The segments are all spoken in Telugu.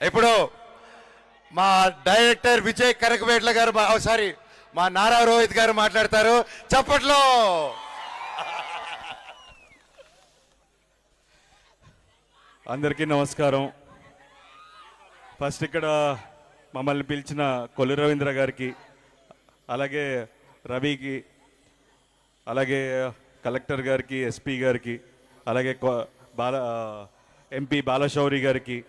ఇప్పుడు మా డైరెక్టర్ విజయ్ కరకవేట్ల గారు మా- సారీ మా నారా రోహిత్ గారు మాట్లాడతారు. చప్పట్లో. అందరికీ నమస్కారం. ఫస్ట్ ఇక్కడ మమ్మల్ని పిలిచిన కొల్లు రవీంద్ర గారికి అలాగే రవికి అలాగే కలెక్టర్ గారికి ఎస్పీ గారికి అలాగే బాల ఎంపీ బాలశౌరి గారికి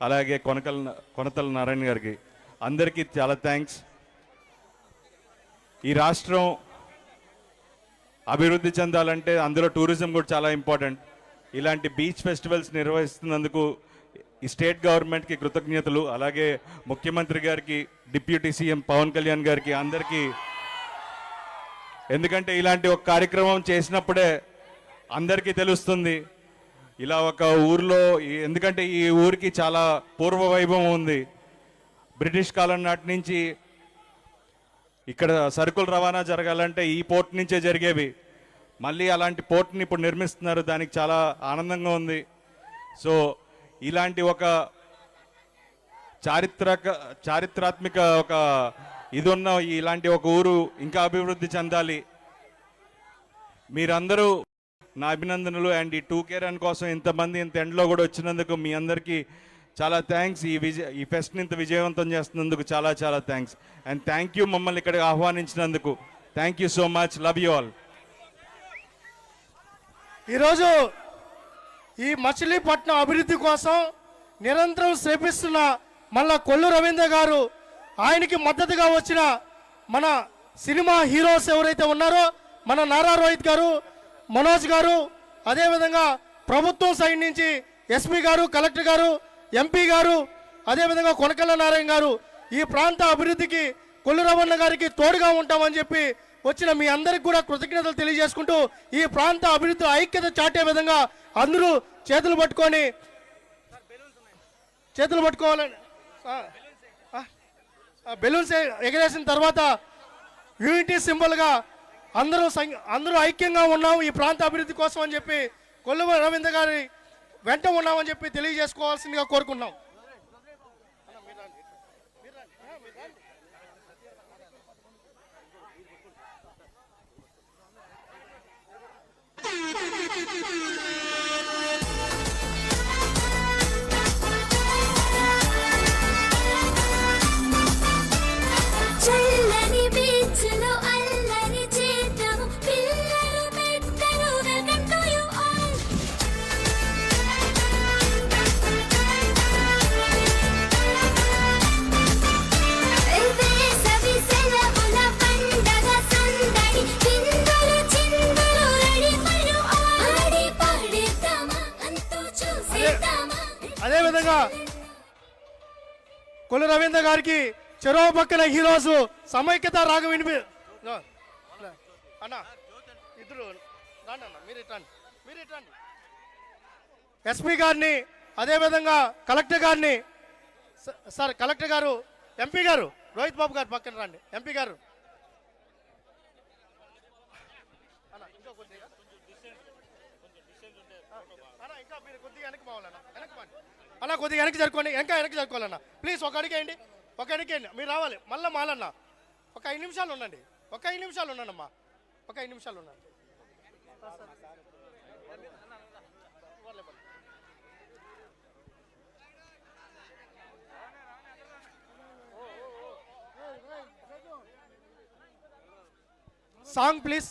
అలాగే కొనకల్ కొనతల నారాయణ గారికి అందరికీ చాలా థ్యాంక్స్ ఈ రాష్ట్రం అభివృద్ధి చెందాలంటే అందులో టూరిజం కూడా చాలా ఇంపార్టెంట్ ఇలాంటి బీచ్ ఫెస్టివల్స్ నిర్వహిస్తున్నందుకు ఈ స్టేట్ గవర్నమెంట్కి కృతజ్ఞతలు అలాగే ముఖ్యమంత్రి గారికి డిప్యూటీ సీఎం పవన్ కళ్యాణ్ గారికి అందరికీ. ఎందుకంటే ఇలాంటి ఒక కార్యక్రమం చేసినప్పుడే అందరికీ తెలుస్తుంది ఇలా ఒక ఊర్లో ఎందుకంటే ఈ ఊరికి చాలా పూర్వ వైభవం ఉంది. బ్రిటిష్ కాలం నాటి నుంచి ఇక్కడ సరుకులు రవాణా జరగాలంటే ఈ పోర్ట్ నుంచే జరిగేవి. మళ్ళీ అలాంటి పోర్ట్ని ఇప్పుడు నిర్మిస్తున్నారు దానికి చాలా ఆనందంగా ఉంది. సో ఇలాంటి ఒక చారిత్రక చారిత్రాత్మక ఒక ఇది ఉన్న ఇలాంటి ఒక ఊరు ఇంకా అభివృద్ధి చెందాలి. మీరందరూ నా అభినందనలు అండ్ ఈ టూ కేర్ అండ్ కోసం ఇంతమంది ఇంత ఎండ్లో కూడా వచ్చినందుకు మీ అందరికీ చాలా థ్యాంక్స్. ఈ విజయ ఈ ఫెస్ట్ని ఇంత విజయవంతం చేస్తున్నందుకు చాలా చాలా థ్యాంక్స్. అండ్ థ్యాంక్ యూ మమ్మల్ని ఇక్కడికి ఆహ్వానించినందుకు. Thank you so much. Love you all ఈరోజు ఈ మచిలీపట్నం అభివృద్ధి కోసం నిరంతరం శ్రమిస్తున్న మళ్ళా కొల్లు రవీంద్ర గారు ఆయనకి మద్దతుగా వచ్చిన మన సినిమా హీరోస్ ఎవరైతే ఉన్నారో మన నారా రోహిత్ గారు మనోజ్ గారు అదేవిధంగా ప్రభుత్వం సైడ్ నుంచి ఎస్పీ గారు కలెక్టర్ గారు ఎంపీ గారు అదేవిధంగా కొనకల్ల నారాయణ గారు ఈ ప్రాంత అభివృద్ధికి కొల్లు రమణ గారికి తోడుగా ఉంటామని చెప్పి వచ్చిన మీ అందరికి కూడా కృతజ్ఞతలు తెలియజేసుకుంటూ ఈ ప్రాంత అభివృద్ధి ఐక్యత చాటే విధంగా అందరూ చేతులు పట్టుకొని చేతులు పట్టుకోవాలని బెలూన్స్ ఎగరేసిన తర్వాత యూనిటీ సింబల్గా అందరూ అందరూ ఐక్యంగా ఉన్నాం ఈ ప్రాంత అభివృద్ధి కోసం అని చెప్పి కొల్లు రవీంద్ర గారి వెంట ఉన్నామని చెప్పి తెలియజేసుకోవాల్సిందిగా కోరుకున్నాం చల్లని కొల్లు రవీంద్ర గారికి చెరువు పక్కన హీరోస్ సమైక్యత రాగం వినిపి అన్న ఇద్దరు మీరు ఇట్రండి మీరు ఇట్రండి ఎస్పీ గారిని అదేవిధంగా కలెక్టర్ గారిని సార్ కలెక్టర్ గారు ఎంపీ గారు రోహిత్ బాబు గారు పక్కన రండి. ఎంపీ గారు. ఇంకా మీరు కొద్దిగా వెనక్కి పోవాలన్న వెనక్కి పోండి. అన్న కొద్దిగా వెనక్కి జరుపుకోండి. ఇంకా వెనక్కి జరుపుకోవాలన్న. ప్లీజ్ ఒక అడిగేయండి ఒక అడిగేయండి మీరు రావాలి. మళ్ళీ మాలన్న. ఒక ఐదు నిమిషాలు ఉండండి. ఒక ఐదు నిమిషాలు ఉండండి ఒక ఐదు నిమిషాలు ఉండండి. Song please.